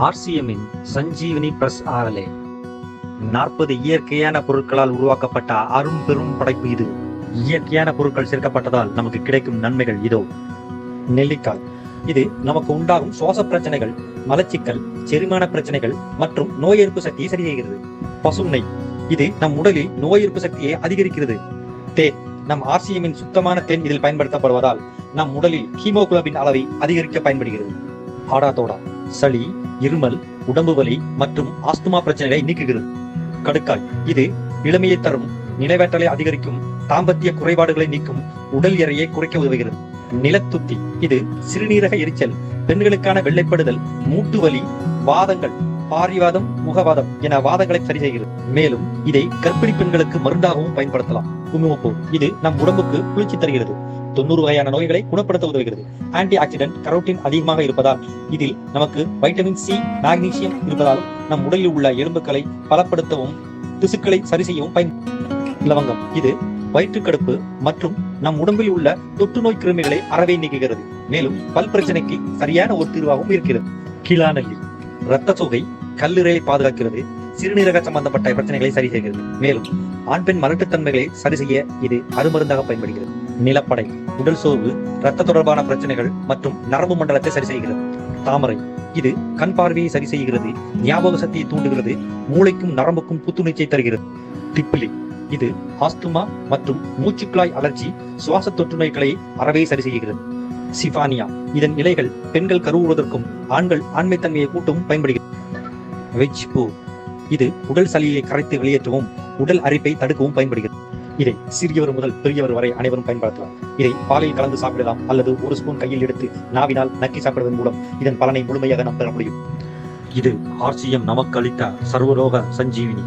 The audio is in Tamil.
ஆர்சிஎம்மின் சஞ்சீவினி பிரஸ் ஆரலே நாற்பது இயற்கையான பொருட்களால் உருவாக்கப்பட்ட அரும் பெரும் படைப்பு இது. இயற்கையான பொருட்கள் சேர்க்கப்பட்டதால் நமக்கு கிடைக்கும் நன்மைகள் இதோ. நெல்லிக்காய். இது நமக்கு உண்டாகும் சுவாச பிரச்சனைகள் மலச்சிக்கல் செரிமான பிரச்சனைகள் மற்றும் நோய் எதிர்ப்பு சக்தியை சரி செய்கிறது பசுமை நெய் இது நம் உடலில் நோய் எதிர்ப்பு சக்தியை அதிகரிக்கிறது. தேன். நம் ஆர்சிஎம்மின் சுத்தமான தேன் இதில் பயன்படுத்தப்படுவதால் நம் உடலில் ஹீமோகுளோபின் அளவை அதிகரிக்க பயன்படுகிறது. ஆடாதோடா சளி இருமல் உடம்பு வலி மற்றும் ஆஸ்துமா பிரச்சனைகளை நீக்குகிறது. கடுக்காய். இது இளமையை தரும் நினைவேற்றலை அதிகரிக்கும் தாம்பத்திய குறைபாடுகளை நீக்கும் உடல் எறையை குறைக்க உதவுகிறது. நிலத்துத்தி. இது சிறுநீரக எரிச்சல் பெண்களுக்கான வெள்ளைப்படுதல் மூட்டு வலி வாதங்கள் பாரிவாதம் முகவாதம் என வாதங்களை சரி செய்கிறது. மேலும் இதை கர்ப்பிணி பெண்களுக்கு மருந்தாகவும் பயன்படுத்தலாம். குங்குமப்பூ இது நம் உடம்புக்கு குளிர்ச்சி தருகிறது. தொண்ணூறு வகையான நோய்களை குணப்படுத்த உதவுகிறது. ஆன்டி ஆக்சிடென்ட் கரோட்டின் அதிகமாக இருப்பதால் இதில் நமக்கு வைட்டமின் சி மேக்னீசியம் இருப்பதால் நம் உடலில் உள்ள எலும்புகளை பலப்படுத்தவும் திசுக்களை சரி செய்யவும் பயன் லவங்கம் இது வயிற்றுக்கடுப்பு மற்றும் நம் உடம்பில் உள்ள தொற்று நோய் கிருமிகளை அறவே நீக்குகிறது. மேலும் பல் பிரச்சனைக்கு சரியான ஒரு தீர்வாகவும் இருக்கிறது. கிளாநெல்லி இரத்த சோகை கல்லீரலை பாதுகாக்கிறது சிறுநீரக சம்பந்தப்பட்ட பிரச்சனைகளை சரி செய்கிறது. மேலும் ஆண் பெண் மலட்டுத்தன்மைகளை சரி செய்ய இது அருமருந்தாக பயன்படுகிறது. நிலப்படை உடல் சோர்வு ரத்த தொடர்பான பிரச்சனைகள் மற்றும் நரம்பு மண்டலத்தை சரி செய்கிறது. தாமரை இது கண் பார்வையை சரி செய்கிறது ஞாபக சக்தியை தூண்டுகிறது மூளைக்கும் நரம்புக்கும் புத்துணர்ச்சியை தருகிறது. திப்பிலி இது ஆஸ்துமா மற்றும் மூச்சுக்குழாய் அலர்ஜி சுவாச தொற்று நோய்களை அறவே சரி செய்கிறது. சிஃபானியா இதன் இலைகள் பெண்கள் கருவுவதற்கும் ஆண்கள் ஆண்மைத்தன்மையை கூட்டவும் பயன்படுகிறது. வெஜ் பூ. இது உடல் சளியை கரைத்து வெளியேற்றவும் உடல் அரிப்பை தடுக்கவும் பயன்படுகிறது. இதை சிறியவர் முதல் பெரியவர் வரை அனைவரும் பயன்படுத்தலாம். இதை பாலில் கலந்து சாப்பிடலாம் அல்லது ஒரு ஸ்பூன் கையில் எடுத்து நாவினால் நக்கி சாப்பிடுவதன் மூலம் இதன் பலனை முழுமையாக நாம் பெற முடியும். இது ஆர்சிஎம் நமக்கு அளித்த சர்வரோக சஞ்சீவினி.